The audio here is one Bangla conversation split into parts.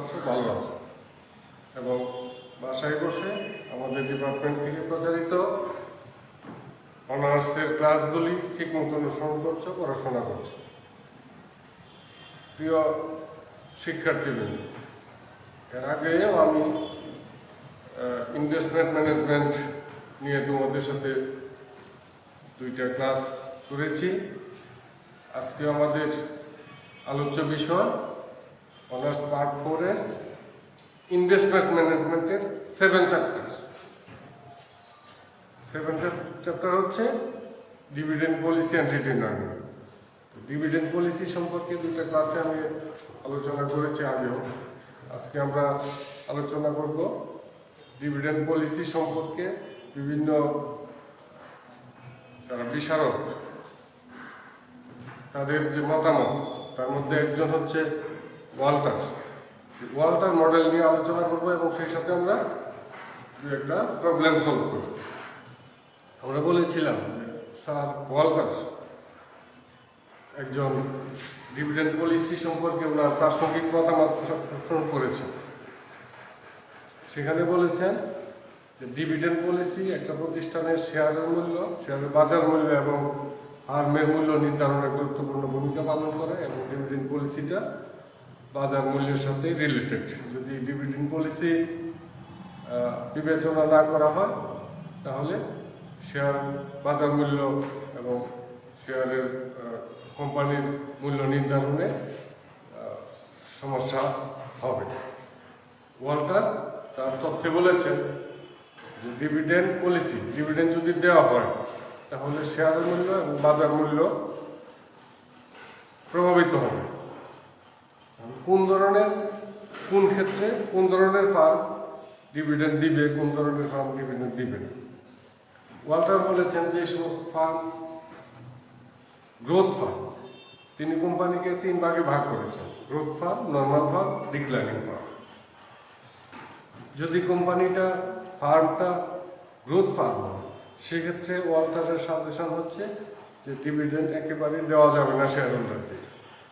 আছো, ভালো আছো। এবং বাসায় বসে আমাদের ডিপার্টমেন্ট থেকে প্রচারিত অনার্সের ক্লাসগুলি ঠিক মতো অনুসরণ করছ, পড়াশোনা করছে। প্রিয় শিক্ষার্থীবৃন্দ, এর আগেও আমি ইনভেস্টমেন্ট ম্যানেজমেন্ট নিয়ে তোমাদের সাথে দুইটা ক্লাস করেছি। আজকে আমাদের আলোচ্য বিষয় অনার্স পার্ট ফোরের ইনভেস্টমেন্ট ম্যানেজমেন্টের সেভেন চ্যাপ্টার সেভেন চ্যাপ্টার হচ্ছে dividend policy and return earning dividend policy সম্পর্কে দুইটা ক্লাসে আমি আলোচনা করেছি আগেও। আজকে আমরা আলোচনা করব ডিভিডেন্ড পলিসি সম্পর্কে বিভিন্ন যারা বিশারদ, তাদের যে মতামত, তার মধ্যে একজন হচ্ছে ওয়াল্টার। ওয়াল্টার মডেল নিয়ে আলোচনা করব এবং সেই সাথে আমরা দু একটা প্রবলেম সলভ করব। আমরা বলেছিলাম স্যার, ওয়াল্টার একজন ডিভিডেন্ড পলিসি সম্পর্কে ওনার প্রাসঙ্গিক মতামত প্রদান করেছেন সেখানে বলেছেন যে ডিভিডেন্ড পলিসি একটা প্রতিষ্ঠানের শেয়ারের মূল্য শেয়ারের বাজার মূল্য এবং ফার্মের মূল্য নির্ধারণে গুরুত্বপূর্ণ ভূমিকা পালন করে এবং ডিভিডেন্ড পলিসিটা বাজার মূল্যের সাথে রিলেটেড যদি ডিভিডেন্ড পলিসি বিবেচনা না করা হয়, তাহলে শেয়ার বাজার মূল্য এবং শেয়ারের কোম্পানির মূল্য নির্ধারণে সমস্যা হবে। ওয়াল্টার তার তথ্যে বলেছেন যে ডিভিডেন্ড পলিসি ডিভিডেন্ড যদি দেওয়া হয়, তাহলে শেয়ারের মূল্য এবং বাজার মূল্য প্রভাবিত হবে। কোন ধরনের, কোন ক্ষেত্রে, কোন ধরনের ফার্ম ডিভিডেন্ড দিবে, কোন ধরনের ফার্ম ডিভিডেন্ড দিবে ওয়াল্টার বলেছেন যে সমস্ত ফার্ম গ্রোথ ফার্ম, তিনি কোম্পানিকে তিন ভাগে ভাগ করেছেন growth firm normal firm declining firm. যদি কোম্পানিটা, ফার্মটা গ্রোথ ফার্ম হয়, সেক্ষেত্রে ওয়াল্টারের সাজেশন হচ্ছে যে ডিভিডেন্ড একেবারে দেওয়া যাবে না শেয়ার হোল্ডারদের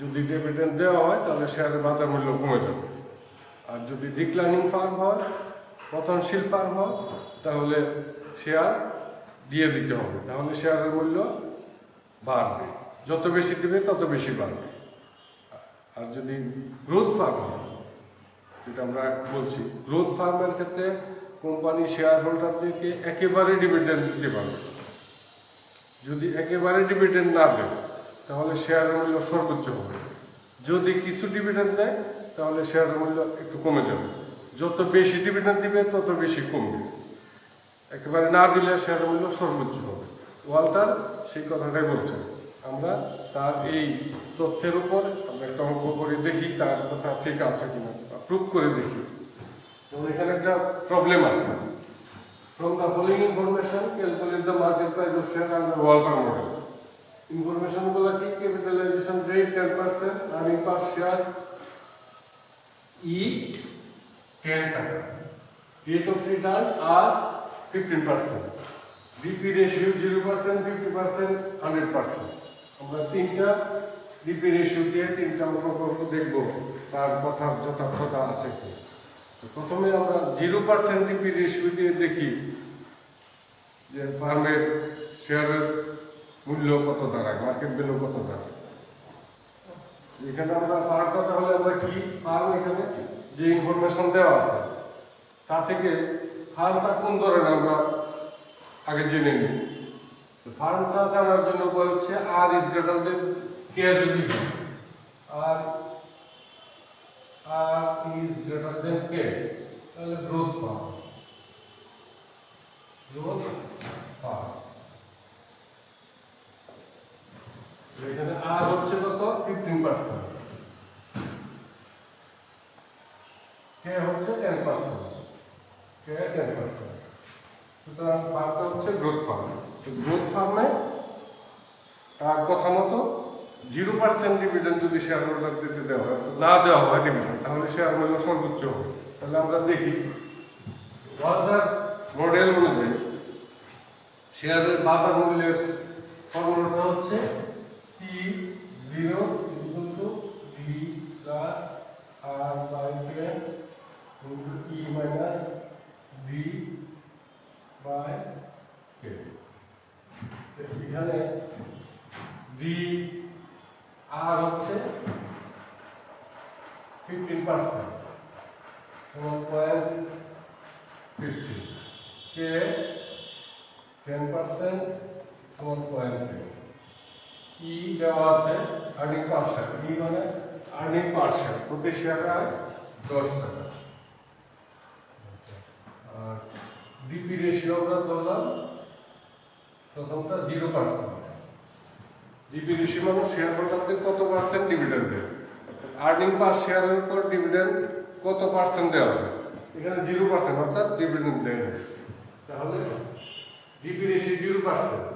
যদি ডিভিডেন্ড দেওয়া হয়, তাহলে শেয়ারের বাজার মূল্য কমে যাবে। আর যদি ডিক্লাইনিং ফার্ম হয়, পতনশীল ফার্ম হয়, তাহলে শেয়ার দিয়ে দিতে হবে। তাহলে শেয়ারের মূল্য বাড়বে। যত বেশি দেবে, তত বেশি বাড়বে। আর যদি গ্রোথ ফার্ম হয়, যেটা আমরা বলছি গ্রোথ ফার্মের ক্ষেত্রে কোম্পানি শেয়ার হোল্ডারদেরকে একেবারে ডিভিডেন্ড দিতে পারবে। যদি একেবারে ডিভিডেন্ড না দেয় তাহলে শেয়ারের মূল্য সর্বোচ্চ হবে। যদি কিছু ডিভিডেন্ড দেয়, তাহলে শেয়ারের মূল্য একটু কমে যাবে। যত বেশি ডিভিডেন্ড দিবে, তত বেশি কমবে। একেবারে না দিলে শেয়ারের মূল্য সর্বোচ্চ হবে। ওয়াল্টার সেই কথাটাই বলছেন। আমরা তার এই তথ্যের উপর আমরা একটা অঙ্ক করে দেখি, তার কথা ঠিক আছে কিনা প্রুভ করে দেখি। যেমন এখানে একটা প্রবলেম আছে। From the following information calculate the market price of share Walter model ইনফরমেশনগুলো কি capitalisation rate ten percent earning per share E ten টাকা rate of return R fifteen percent DP ratio zero percent fifty percent hundred percent আমরা তিনটা ডিপি রেশিও দিয়ে তিনটা প্রকল্প দেখব, তার কথা যথার্থতা আছে কি? তো প্রথমে আমরা জিরো পার্সেন্ট ডিপি রেশিও দিয়ে দেখি যে ফার্মের শেয়ারের মূল্য কত দাঁড়ায় মার্কেট ভ্যালু কত দাঁড়ায় এখানে আমরা ফার্মটা তাহলে আমরা কি ফার্ম এখানে? যে ইনফরমেশন দেওয়া আছে, তা থেকে ফার্মটা কোন ধরনের আমরা আগে জেনে নিই। ফার্মটা জানার জন্য বলছে আর ইজ গ্রেটার দেন কে যদি। আর আর ইজ গ্রেটার দেন কে তাহলে গ্রোথ ফার্ম গ্রোথ ফার্ম এখানে আর হচ্ছে কত ফিফটিন পার্সেন্ট কে হচ্ছে টেন পার্সেন্ট টেন পার্সেন্ট সুতরাং ফার্মটা হচ্ছে গ্রোথ ফার্ম গ্রোথ ফার্মে তার কথা মতো জিরো পার্সেন্ট ডিভিডেন্ড যদি শেয়ার হোল্ডারদেরকে দেওয়া হয় না দেওয়া হয় ডিভিডেন্ড তাহলে শেয়ার মূল্য সর্বোচ্চ হবে। তাহলে আমরা দেখি। ওয়ার্ল্ডার মডেল অনুযায়ী শেয়ারের বাজার মূল্যের ফর্মুলাটা হচ্ছে P zero equal D plus R by ten into E minus D by ten এখানে ডি আর হচ্ছে ফিফটিন পার্সেন্ট সমান পয়েন্ট ফিফটিন কে টেন পার্সেন্ট সমান পয়েন্ট টেন ই দেওয়া আছে আর্নিং পার্সেন্ট ই মানে আর্নিং পার্সেন্ট প্রতি শেয়ার দশ টাকা আর ডিপি রেশিও আমরা ধরলাম প্রথমটা জিরো পার্সেন্ট ডিপি রেশিও মানে শেয়ার হোল্ডারদের কত পার্সেন্ট ডিভিডেন্ড দেবে আর্নিং পার শেয়ারের উপর ডিভিডেন্ড কত পার্সেন্ট দেওয়া হবে? এখানে জিরো পার্সেন্ট অর্থাৎ ডিভিডেন্ড দেয় না। তাহলে DP ratio zero percent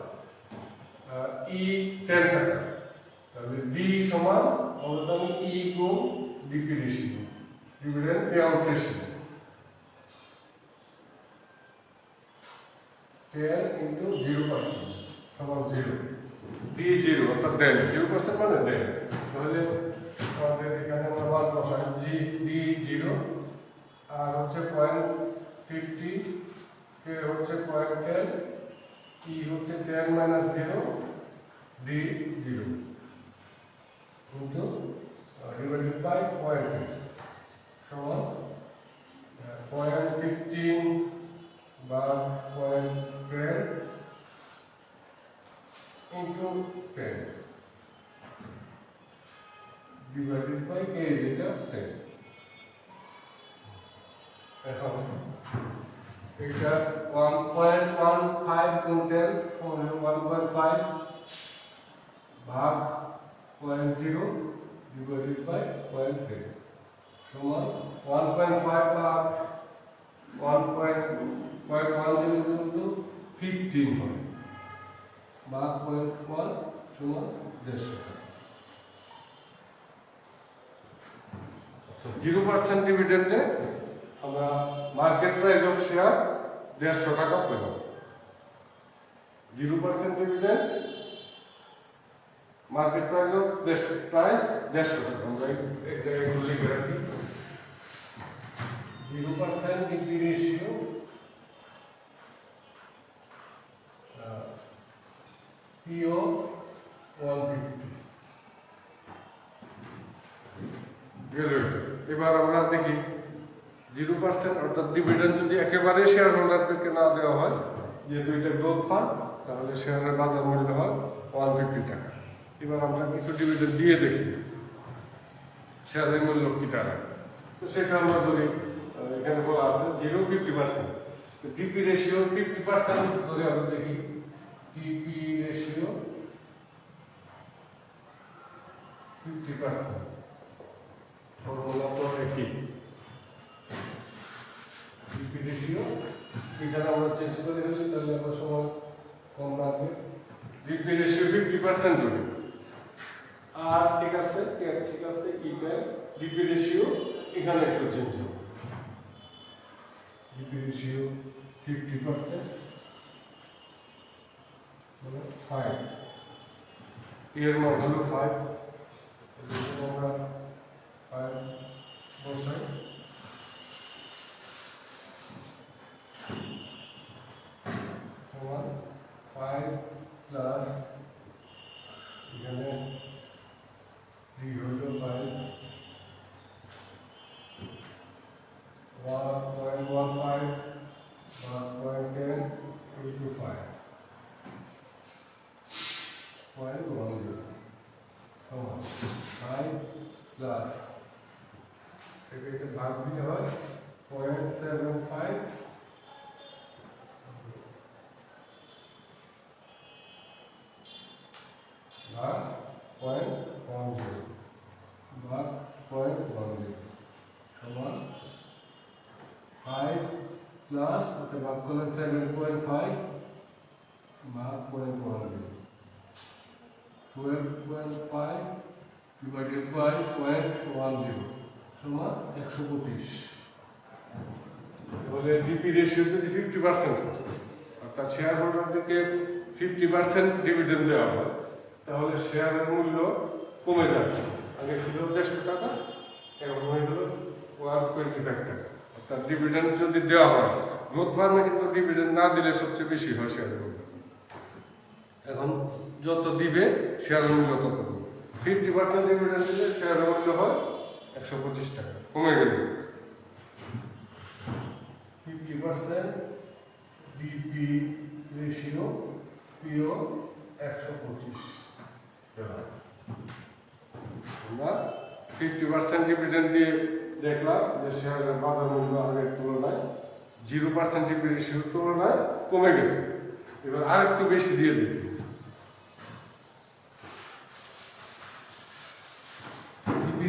E ten টাকা। তাহলে ডি সমান আমরা ই গুণ DP ratio dividend pay out ratio ten into zero percent সমান জিরো ডি জিরো অর্থাৎ দেন জিরো পার্সেন্ট মানে দেন তাহলে আমাদের এখানে আমরা মান বসাই জি ডি জিরো আর হচ্ছে পয়েন্ট ফিফটি কে হচ্ছে পয়েন্ট টেন ই হচ্ছে ten minus zero D zero কিন্তু ডিভাইডেড বাই পয়েন্ট সমান পয়েন্ট ফিফটিন বা point ten into ten divided by k যেটা 10 এখন এটা 1.15 গুণ 10 সমান 1.5 ভাগ 0.0 divided by 0.10 সমান 1.5 ভাগ 1.10 কিন্তু 15 হয়। ভাগ 0.1 সমান 150 জিরো পার্সেন্ট ডিভিডেন্ডে আমরা মার্কেট প্রাইস অফ শেয়ার দেড়শো টাকা পেলাম। Zero percent dividend market price of দেড়শো, প্রাইস দেড়শো টাকা। আমরা এক জায়গায় zero percent degree ratio P O one fifty গেল এটা। এবার আমরা দেখি জিরো পার্সেন্ট অর্থাৎ ডিভিডেন্ড যদি একেবারে শেয়ার হোল্ডারদেরকে না দেওয়া হয় যেহেতু এটা গ্রোথ ফান্ড তাহলে শেয়ারের বাজার মূল্য হয় ওয়ান ফিফটি টাকা। এবার আমরা কিছু ডিভিডেন্ড দিয়ে দেখি শেয়ারের মূল্য কী দাঁড়ায় তো সেটা আমরা আহ, এখানে বলা আছে zero fifty percent DP ratio fifty percent ধরে আমরা দেখি DP ratio fifty percent formula তো একই ডিপি রেশিও এখানে আমরা চেঞ্জ করে ফেলি তাহলে আমরা সময় কম লাগবে রেশিও ফিফটি পার্সেন্ট ধরি আর ঠিক আছে কে- ঠিক আছে ইটা ডিপি রেশিও এখানে একটু চেঞ্জ হবে রেশিও ফিফটি পার্সেন্ট ফাইভ এর মান হলো ফাইভ আমরা ফাইভ বসাই সমান ফাইভ প্লাস এখানে থ্রি হইল five one point one five one point ten into five point one zero সমান ফাইভ প্লাস থেকে এটা ভাগ দিতে হয় পয়েন্ট সেভেন ফাইভ ভাগ পয়েন্ট ওয়ান জিরো ভাগ পয়েন্ট ওয়ান জিরো সমান ফাইভ প্লাস ওটা ভাগ করলেন সেভেন পয়েন্ট ফাইভ ভাগ point one zero twelve point five point one zero সমান একশো পঁচিশ তাহলে ডিপি রেশিও যদি ফিফটি পার্সেন্ট অর্থাৎ শেয়ার হোল্ডারদেরকে ফিফটি পার্সেন্ট ডিভিডেন্ড দেওয়া হয়, তাহলে শেয়ারের মূল্য কমে যাবে। আগে ছিল দেড়শো টাকা, এখন হয়ে গেল ওয়ান টোয়েন্টি ফাইভ টাকা। অর্থাৎ ডিভিডেন্ড যদি দেওয়া হয় গ্রোথ ফার্মে কিন্তু ডিভিডেন্ড না দিলে সবচেয়ে বেশি হয় শেয়ারের মূল্য। এখন যত দিবে শেয়ারের মূল্য তত। ফিফটি পার্সেন্ট ডিভিডেন্ড দিলে শেয়ারের মূল্য হয় একশো পঁচিশ টাকা। কমে গেল। Fifty percent DP ratio P O একশো পঁচিশ। আমরা ফিফটি পার্সেন্ট ডিভিডেন্ড দিয়ে দেখলাম যে শেয়ারের বাজার মূল্য আগের তুলনায় জিরো পার্সেন্ট ডিপি রেশিওর তুলনায় কমে গেছে। এবার আর একটু বেশি দিয়ে দিই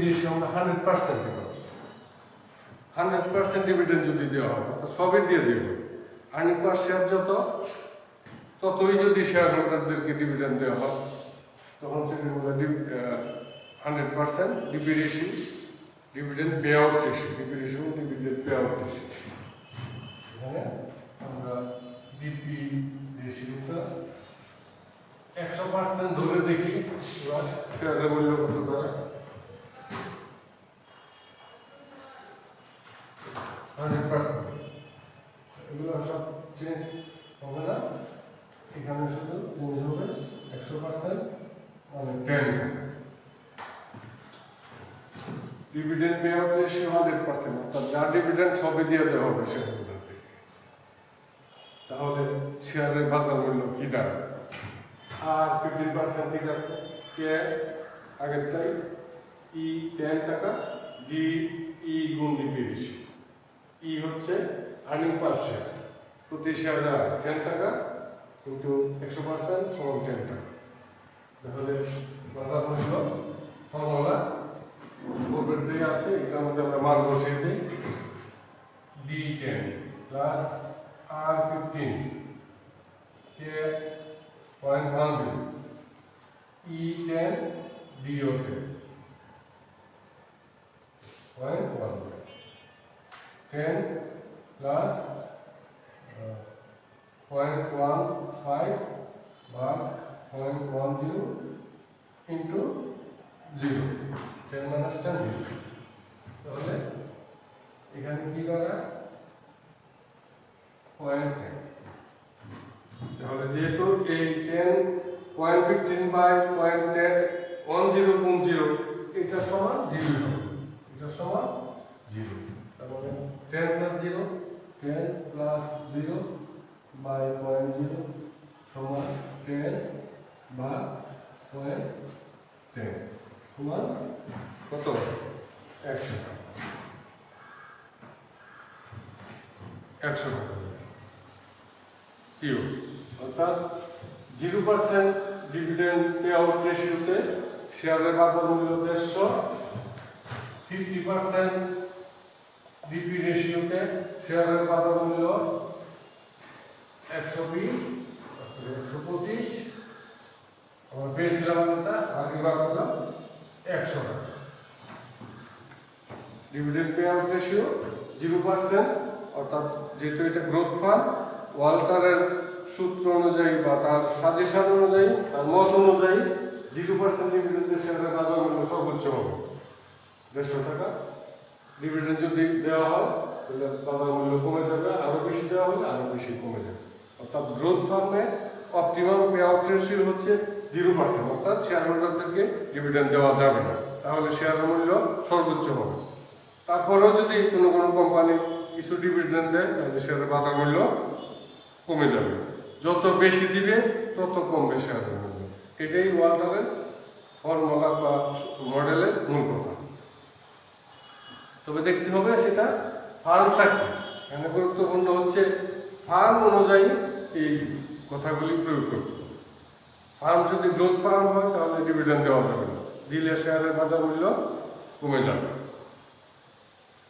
রেশিও আমরা hundred percent hundred percent dividend যদি দেওয়া হয়, তো সবই দিয়ে দেবে। হান্ড্রেড পার শেয়ার যত, ততই যদি শেয়ার হোল্ডারদেরকে ডিভিডেন্ড দেওয়া হয়, তখন সেটি বলে hundred percent DP ratio dividend pay out ratio DP ratio dividend pay out এখানে আমরা ডিপি রেশিওটা একশো পার্সেন্ট ধরে দেখি শেয়ারের মূল্য কত দাঁড়ায় হান্ড্রেড পার্সেন্ট এগুলো সব চেঞ্জ হবে না এখানে শুধু চেঞ্জ হবে একশো পার্সেন্ট মানে ten dividend pay out ratio hundred dividend সবই দিয়ে দেওয়া হবে শেয়ারহোল্ডারকে তাহলে শেয়ারের বাজার মূল্য কি দাঁড়ায় আর ফিফটিন পার্সেন্ট ঠিক আছে। কে? আগেরটাই। ই টেন টাকা ডি ই গুণ ডিপি ই হচ্ছে আর্নিং পার শেয়ার প্রতি শেয়ার টেন টাকা কিন্তু একশো পার্সেন্ট সমান টেন টাকা। তাহলে বাজার মূল্য ফর্মুলা দিকে আছে এটার মধ্যে আমরা মান বসিয়ে দিই। D ten plus R fifteen কে point one zero E ten D O ten point one ten plus point one five ভাগ point one zero into zero ten minus ten zero তাহলে এখানে কি দাঁড়ায় পয়েন্ট টেন তাহলে যেহেতু এই ten point fifteen by point ten one zero গুণ জিরো এটা সমান জিরো এটা সমান জিরো তারপরে ten plus zero ten plus zero by point zero সমান টেন বা পয়েন্ট টেন সমান কত? একশো একশো টাকা। অর্থাৎ zero percent dividend pay out রেশিওতে শেয়ারের বাজার মূল্য দেড়শো ফিফটি পার্সেন্ট ডিপি রেশিওতে শেয়ারের বাজার মূল্য একশো বিশ, একশো পঁচিশ। আমার এটা আগে বাংলা একশো। Dividend pay out ratio zero percent অর্থাৎ যেহেতু এটা গ্রোথ ফান্ড ওয়াল্টারের সূত্র অনুযায়ী বা তার সাজেশন অনুযায়ী, তার মত অনুযায়ী জিরো পার্সেন্ট ডিভিডেন্ডের শেয়ারের বাজার মূল্য সর্বোচ্চ হবে। দেড়শো টাকা। ডিভিডেন্ড যদি দেওয়া হয়, তাহলে বাজার মূল্য কমে যাবে আরও বেশি দেওয়া হলে আরও বেশি কমে যাবে। অর্থাৎ গ্রোথ ফার্মে অপটিমাম পে আউট রেশিও হচ্ছে জিরো পার্সেন্ট অর্থাৎ শেয়ার হোল্ডারদেরকে ডিভিডেন্ড দেওয়া যাবে না। তাহলে শেয়ারের মূল্য সর্বোচ্চ হবে। তারপরেও যদি কোনো কোনো কোম্পানি কিছু ডিভিডেন্ড দেয়, তাহলে শেয়ারের বাজার মূল্য কমে যাবে। যত বেশি দিবে, তত কমবে শেয়ারের মূল্য। এটাই ওয়ার্ল্ডের ফর্মুলা বা মডেলের মূল কথা। তবে দেখতে হবে সেটা ফার্মটা কি। এখানে গুরুত্বপূর্ণ হচ্ছে ফার্ম অনুযায়ী এই কথাগুলি প্রয়োগ করতে ফার্ম যদি গ্রোথ ফার্ম হয় তাহলে ডিভিডেন্ড দেওয়া হবে না দিলে শেয়ারের বাজার মূল্য কমে যাবে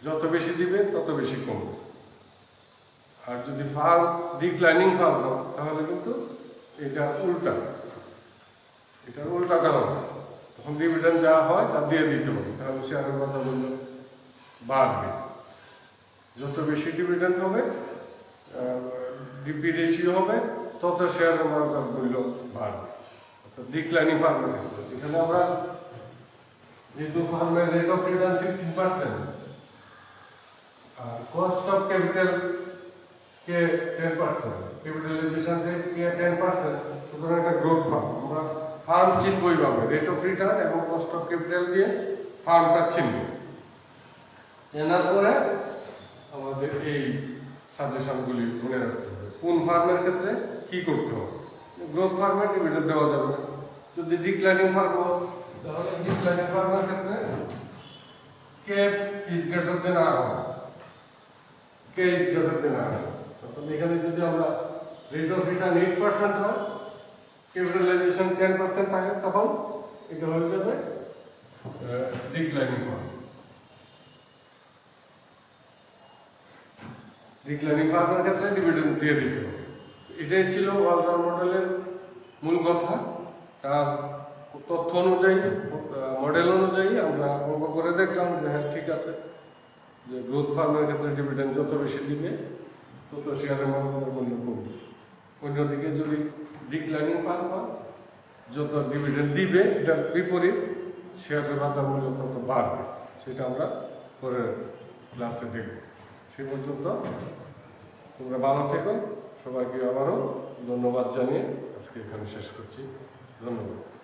যত বেশি দিবে তত বেশি কমবে আর যদি ফার্ম ডিক্লাইনিং ফার্ম হয় তাহলে কিন্তু এটা উল্টা এটা উল্টাটা হবে তখন ডিভিডেন্ড যা হয় তা দিয়ে দিতে হবে তাহলে শেয়ারের বাজার মূল্য বাড়বে যত বেশি ডিভিডেন্ড হবে ডিপি রেশিও হবে তত শেয়ারের বাজার মূল্য বাড়বে অর্থাৎ ডিক্লাইনিং ফার্মের এখানে আমরা যেহেতু ফার্মের rate of return fifteen percent R cost of capital কে টেন পার্সেন্ট ক্যাপিটালাইজেশন রেট কে টেন পার্সেন্ট সুতরাং একটা গ্রোথ ফার্ম আমরা ফার্ম চিনবই পাবো রেট অফ রিটার্ন এবং কস্ট অফ ক্যাপিটাল দিয়ে ফার্মটা চিনব। চেনার পরে আমাদের এই সাজেশনগুলি মনে রাখতে হবে। কোন ফার্মের ক্ষেত্রে কি করতে হবে? গ্রোথ ফার্মের ডিভিডেন্ড দেওয়া যাবে না যদি ডিক্লাইনিং ফার্ম হয় তাহলে ডিক্লাইনিং ফার্মের ক্ষেত্রে কে ইজ গ্রেটার দেন আর হয় কে ইজ গ্রেটার দেন আর অর্থাৎ এখানে যদি আমরা rate of return eight percent হয় ক্যাপিটালাইজেশন টেন পার্সেন্ট থাকে তখন এটা হয়ে যাবে ডিক্লাইনিং ফার্ম ডিক্লাইনিং ফার্মের ক্ষেত্রে ডিভিডেন্ড দিয়ে দিতে হবে এটাই ছিল ওয়ালটার মডেলের মূল কথা। তার তথ্য অনুযায়ী, মডেল অনুযায়ী আমরা অঙ্ক করে দেখলাম যে হ্যাঁ ঠিক আছে, যে গ্রোথ ফার্মের ক্ষেত্রে ডিভিডেন্ড যত বেশি দিবে, তত শেয়ারের মাধ্যমে মূল্য কমবে। অন্যদিকে যদি ডিক্লাইনিং ফার্ম হয়, যত ডিভিডেন্ড দিবে, এটার বিপরীত শেয়ারের বাজার মূল্য তত বাড়বে। সেটা আমরা পরে ক্লাসে দেখব। সে পর্যন্ত তোমরা ভালো থেকো। সবাইকে আবারও ধন্যবাদ জানিয়ে আজকে এখানে শেষ করছি। ধন্যবাদ।